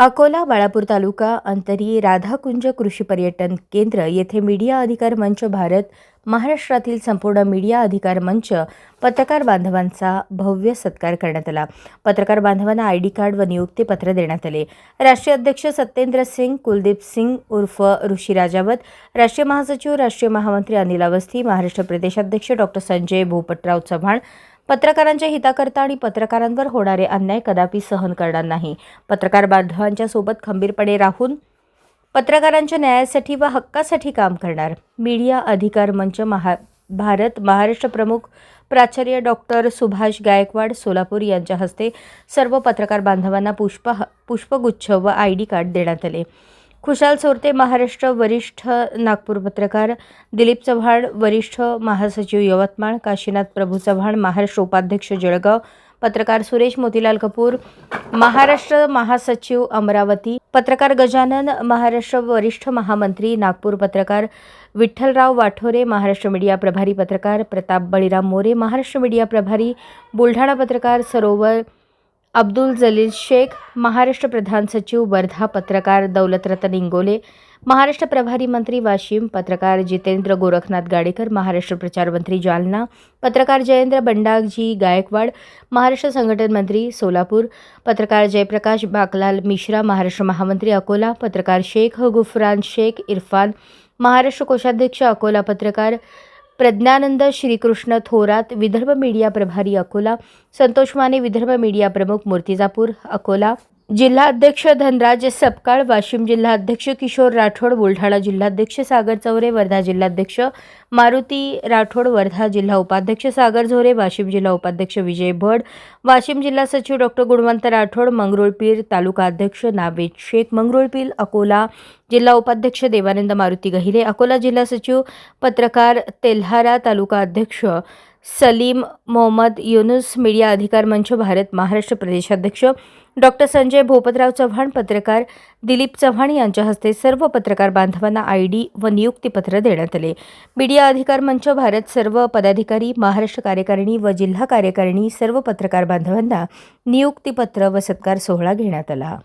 अकोला बाळापूर तालुका अंतरी राधाकुंज कृषी पर्यटन केंद्र येथे मीडिया अधिकार मंच भारत महाराष्ट्रातील संपूर्ण मीडिया अधिकार मंच पत्रकार बांधवांचा भव्य सत्कार करण्यात आला. पत्रकार बांधवांना आय डी कार्ड व नियुक्तीपत्र देण्यात आले. राष्ट्रीय अध्यक्ष सत्येंद्र सिंग कुलदीप सिंग उर्फ ऋषी राजावत राष्ट्रीय महासचिव राष्ट्रीय महामंत्री अनिल अवस्थी महाराष्ट्र प्रदेशाध्यक्ष डॉक्टर संजय भोपटराव चव्हाण पत्रकारांच्या हिताकरता आणि पत्रकारांवर होणारे अन्याय कदापि सहन करणार नाही. पत्रकार बांधवांच्या सोबत खंबीरपणे राहून पत्रकारांच्या न्यायासाठी व हक्कासाठी काम करणार. मीडिया अधिकार मंच महा भारत महाराष्ट्र प्रमुख प्राचार्य डॉक्टर सुभाष गायकवाड सोलापूर यांच्या हस्ते सर्व पत्रकार बांधवांना पुष्प पुष्पगुच्छ व आय डी कार्ड देण्यात आले. खुशाल सोरते महाराष्ट्र वरिष्ठ नागपूर पत्रकार दिलीप चव्हाण वरिष्ठ महासचिव यवतमाळ काशीनाथ प्रभू चव्हाण महाराष्ट्र उपाध्यक्ष जळगाव पत्रकार सुरेश मोतीलाल कपूर महाराष्ट्र महासचिव अमरावती पत्रकार गजानन महाराष्ट्र वरिष्ठ महामंत्री नागपूर पत्रकार विठ्ठलराव वाठोरे महाराष्ट्र मीडिया प्रभारी पत्रकार प्रताप बळीराम मोरे महाराष्ट्र मीडिया प्रभारी बुलढाणा पत्रकार सरोवर अब्दुल जलील शेख महाराष्ट्र प्रधान सचिव वर्धा पत्रकार दौलतरतन इंगोले महाराष्ट्र प्रभारी मंत्री वाशिम पत्रकार जितेंद्र गोरखनाथ गाडेकर महाराष्ट्र प्रचार मंत्री जालना पत्रकार जयेंद्र बंडागजी गायकवाड महाराष्ट्र संघटन मंत्री सोलापूर पत्रकार जयप्रकाश बाकलाल मिश्रा महाराष्ट्र महामंत्री अकोला पत्रकार शेख गुफरान शेख इरफान महाराष्ट्र कोषाध्यक्ष अकोला पत्रकार प्रज्ञानंद श्रीकृष्ण थोरात विदर्भ मीडिया प्रभारी अकोला संतोष माने विदर्भ मीडिया प्रमुख मूर्तिजापूर अकोला. जिल्हाध्यक्ष धनराज सपकाळ वाशिम जिल्हाध्यक्ष किशोर राठोड बुलढाणा जिल्हाध्यक्ष सागर चौरे वर्धा जिल्हाध्यक्ष मारुती राठोड वर्धा जिल्हा उपाध्यक्ष सागर झोरे वाशिम जिल्हा उपाध्यक्ष विजय भड वाशिम जिल्हा सचिव डॉक्टर गुणवंत राठोड मंगरुळपीर तालुका अध्यक्ष नावेद शेख मंगरुळपीर अकोला जिल्हा उपाध्यक्ष देवानंद मारुती गहिले अकोला जिल्हा सचिव पत्रकार तेल्हारा तालुका अध्यक्ष सलीम मोहम्मद युनुस मीडिया अधिकार मंच भारत महाराष्ट्र प्रदेशाध्यक्ष डॉक्टर संजय भोपतराव चव्हाण पत्रकार. दिलीप चव्हाण यांच्या हस्ते सर्व पत्रकार बांधवांना आय डी व नियुक्तीपत्र देण्यात आले. मीडिया अधिकार मंच भारत सर्व पदाधिकारी महाराष्ट्र कार्यकारिणी व जिल्हा कार्यकारिणी सर्व पत्रकार बांधवांना नियुक्तीपत्र व सत्कार सोहळा घेण्यात आला.